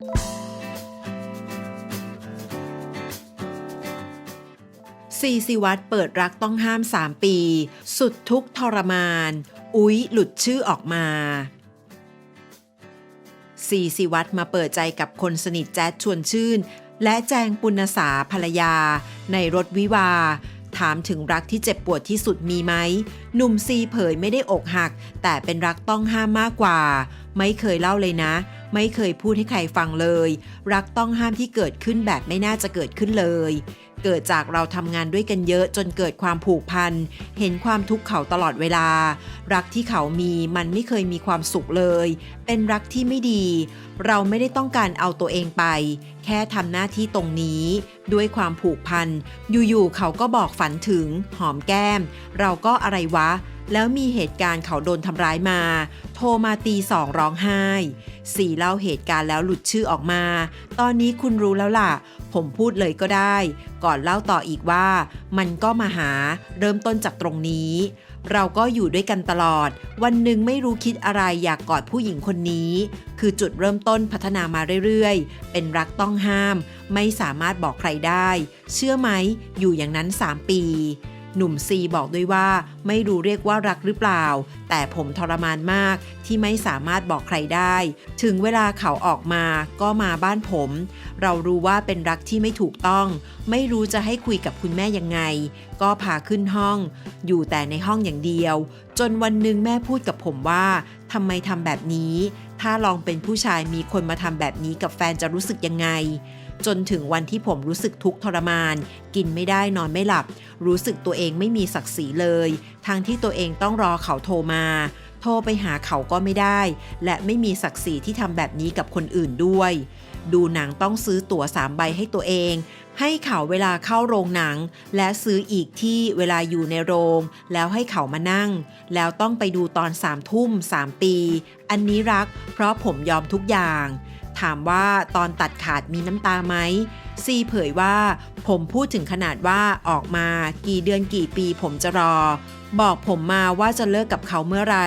ซีซีวัตเปิดรักต้องห้าม 3 ปี สุดทุกทรมาน อุ๊ย หลุดชื่อออกมาซีซีวัตมาเปิดใจกับคนสนิทแจ๊ดชวนชื่น และแจงปุณสาภรรยา ในรถวิวา ถามถึงรักที่เจ็บปวดที่สุดมีไหม หนุ่มซีเผยไม่ได้อกหัก แต่เป็นรักต้องห้ามมากกว่า ไม่เคยเล่าเลยนะ ไม่เคยพูดให้ใครฟังเลย รักต้องห้ามที่เกิดขึ้นแบบไม่น่าจะเกิดขึ้นเลย เกิดจากเราทำงานด้วยกันเยอะจนเกิดความผูกพัน เห็นความทุกข์เขาตลอดเวลา รักที่เขามีมันไม่เคยมีความสุขเลย เป็นรักที่ไม่ดี เราไม่ได้ต้องการเอาตัวเองไป แค่ทำหน้าที่ตรงนี้ ด้วยความผูกพัน อยู่ๆเขาก็บอกฝันถึง หอมแก้ม เราก็อะไรวะ แล้วมีเหตุการณ์เขาโดนทำร้ายมา โทรมาตีสองร้องไห้สี่เล่าเหตุการณ์แล้วหลุดชื่อออกมา ตอนนี้คุณรู้แล้วล่ะ ผมพูดเลยก็ได้ ก่อนเล่าต่ออีกว่า มันก็มาหาเริ่มต้นจากตรงนี้ เราก็อยู่ด้วยกันตลอด วันหนึ่งไม่รู้คิดอะไรอยากกอดผู้หญิงคนนี้ คือจุดเริ่มต้นพัฒนามาเรื่อยๆ เป็นรักต้องห้าม ไม่สามารถบอกใครได้ เชื่อไหมอยู่อย่างนั้น 3 ปี หนุ่มซีบอกด้วยว่าไม่รู้เรียกว่ารักหรือเปล่า แต่ผมทรมานมากที่ไม่สามารถบอกใครได้ ถึงเวลาเขาออกมาก็มาบ้านผม เรารู้ว่าเป็นรักที่ไม่ถูกต้อง ไม่รู้จะให้คุยกับคุณแม่ยังไง ก็พาขึ้นห้อง อยู่แต่ในห้องอย่างเดียว จนวันหนึ่งแม่พูดกับผมว่าทำไมทำแบบนี้ ถ้าลองเป็นผู้ชายมีคนมาทำแบบนี้กับแฟนจะรู้สึกยังไง จนถึงวันที่ผมรู้สึกทุกข์ทรมาน กินไม่ได้นอนไม่หลับ รู้สึกตัวเองไม่มีศักดิ์ศรีเลย ทั้งที่ตัวเองต้องรอเขาโทรมา โทรไปหาเขาก็ไม่ได้ และไม่มีศักดิ์ศรีที่ทำแบบนี้กับคนอื่นด้วย ดูหนังต้องซื้อตั๋วสามใบให้ตัวเอง ให้เขาเวลาเข้าโรงหนัง และซื้ออีกที่เวลาอยู่ในโรง แล้วให้เขามานั่ง แล้วต้องไปดูตอนสามทุ่มสามปี อันนี้รัก เพราะผมยอมทุกอย่าง ถามว่าตอนตัดขาดมีน้ำตาไหมซีเผยว่า ผมพูดถึงขนาดว่าออกมากี่เดือนกี่ปีผมจะรอ บอกผมมาว่าจะเลิกกับเขาเมื่อไร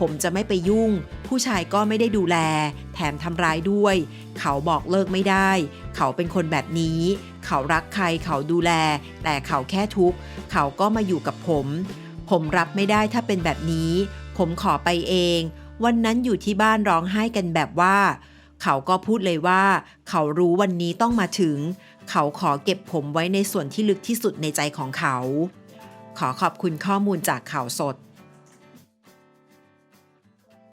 ผมจะไม่ไปยุ่ง ผู้ชายก็ไม่ได้ดูแล แถมทำร้ายด้วย เขาบอกเลิกไม่ได้ เขาเป็นคนแบบนี้ เขารักใครเขาดูแล แต่เขาแค่ทุกข์ เขาก็มาอยู่กับผม ผมรับไม่ได้ถ้าเป็นแบบนี้ ผมขอไปเอง วันนั้นอยู่ที่บ้านร้องไห้กันแบบว่า เขาก็พูดเลยว่า เขารู้วันนี้ต้องมาถึง เขาขอเก็บผมไว้ในส่วนที่ลึกที่สุดในใจของเขา ขอขอบคุณข้อมูลจากข่าวสด